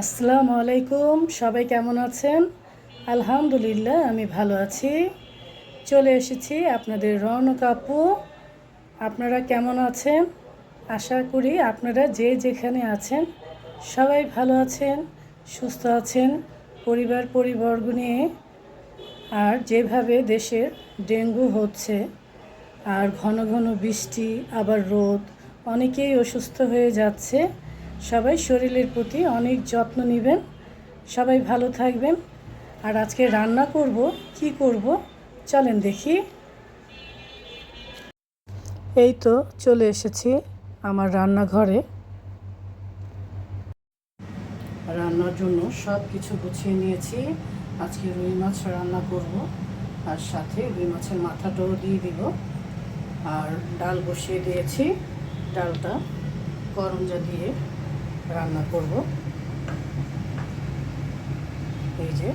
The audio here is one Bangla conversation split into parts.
আসসালামু আলাইকুম, সবাই কেমন আছেন? আলহামদুলিল্লাহ, আমি ভালো আছি। চলে এসেছি আপনাদের রৌনক আপু আপনারা কেমন আছেন? আশা করি আপনারা যে যেখানে আছেন, সবাই ভালো আছেন, সুস্থ আছেন, পরিবার পরিবর্গ নিয়ে। আর যেভাবে দেশের ডেঙ্গু হচ্ছে, আর ঘন ঘন বৃষ্টি, আবার রোদ, অনেকেই অসুস্থ হয়ে যাচ্ছে। সবাই শরীরের প্রতি অনেক যত্ন নেবেন, সবাই ভালো থাকবেন। আর আজকে রান্না করব, কি করব, চলেন দেখি। এই তো চলে এসেছি আমার রান্নাঘরে। রান্নার জন্য সব কিছু গুছিয়ে নিয়েছি। আজকে রুই মাছ রান্না করব, আর সাথে রুই মাছের মাথাটাও দিয়ে দিব। আর ডাল বসিয়ে দিয়েছি, ডালটা করঞ্জা দিয়ে রান্না করব। এই যে,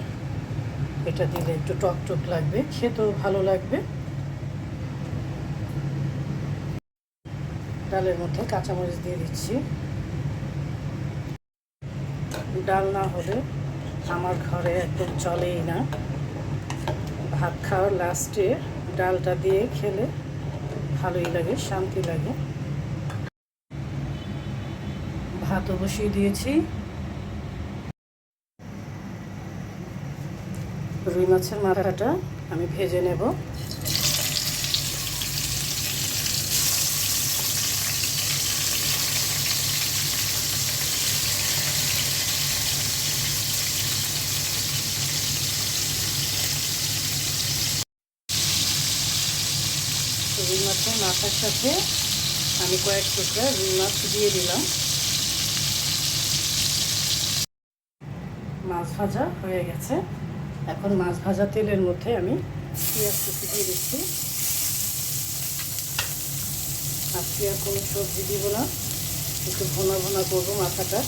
এটা দিলে একটু টক টক লাগবে, খেতেও ভালো লাগবে। ডালের মধ্যে কাঁচামরিচ দিয়ে দিচ্ছি। ডাল না হলে আমার ঘরে একদম চলেই না। ভাত খাওয়ার লাস্টে ডালটা দিয়ে খেলে ভালোই লাগে, শান্তি লাগে। ভাতও বসিয়ে দিয়েছি। রুই মাছের মাথাটা আমি ভেজে নেব। রুই মাছের মাথার সাথে আমি কয়েক টুকরা রুই মাছ দিয়ে দিলাম। মাছ ভাজা হয়ে গেছে। এখন মাছ ভাজা তেলের মধ্যে আমি পেঁয়াজ কুচি দিয়ে দিচ্ছি। আজকে আর কোনো সবজি দিব না, একটু ভোনা ভোনা করব মাথাটা।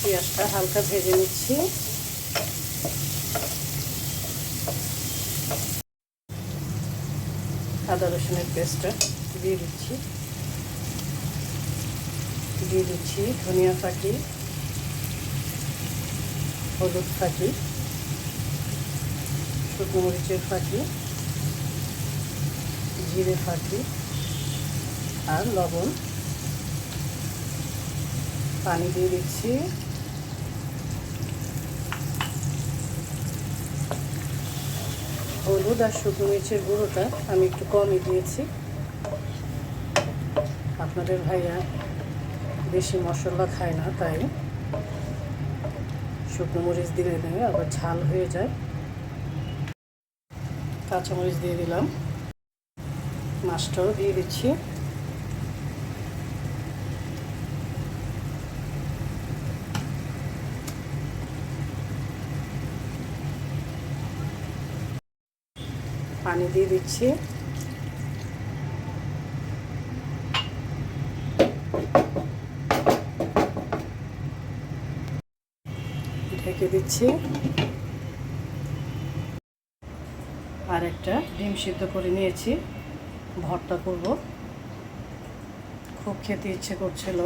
পেঁয়াজটা হালকা ভেজে নিচ্ছি। আদা রসুনের পেস্টটা দিয়ে দিচ্ছি। দিয়ে দিচ্ছি, ধনিয়া ফাঁকি হলুদ ফাঁকি শুকনো মরিচের ফাঁকি জিরে ফাঁকি আর লবণ। পানি দিয়ে দিচ্ছি। হলুদ আর শুকনো মরিচের গুঁড়োটা আমি একটু কমই দিয়েছি। আপনাদের ভাইয়া বেশি মশলা খায় না, তাই শুকনো মরিচ দিলে নেবে আবার ঝাল হয়ে যায়। কাঁচামরিচ দিয়ে দিলাম। মাছটাও দিয়ে দিচ্ছি। পানি দিয়ে দিচ্ছি। ঢেকে দিচ্ছি। আর একটা ডিম সিদ্ধ করে নিয়েছি। ভর্তা করব। খুব খেতে ইচ্ছে করছিল।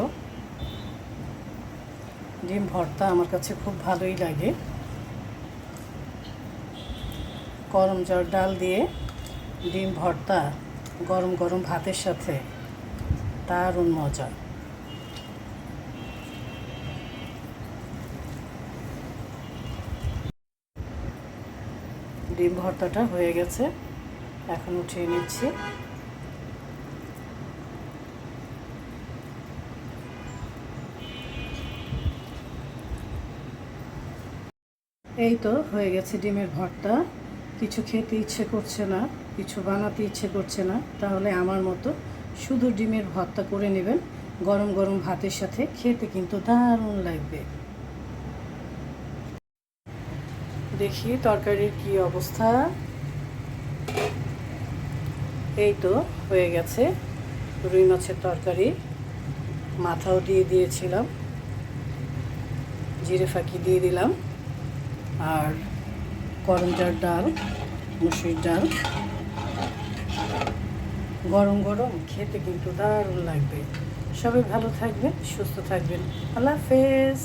ডিম ভর্তা আমার কাছে খুব ভালোই লাগে। গরম জল, ডাল দিয়ে ডিম ভর্তা গরম গরম ভাতের সাথে দারুণ মজা। ডিম ভর্তাটা হয়ে গেছে। এখন উঠিয়ে নিচ্ছি। এই তো হয়ে গেছে ডিমের ভর্তা। কিছু খেতে ইচ্ছে করছে না, কিছু বানাতে ইচ্ছে করছে না। তাহলে আমার মতো শুধু ডিমের ভর্তা করে নেবেন। গরম গরম ভাতের সাথে খেতে কিন্তু দারুণ লাগবে। দেখি তরকারির কি অবস্থা। এই তো হয়ে গেছে রুই মাছের তরকারি। মাথাও দিয়ে দিয়েছিলাম। জিরে ফাঁকি দিয়ে দিলাম। আর করঞ্জার ডাল মুসুর ডাল। গরম গরম খেতে কিন্তু দারুণ লাগবে। সবাই ভালো থাকবেন, সুস্থ থাকবেন। আল্লাহ হাফেজ।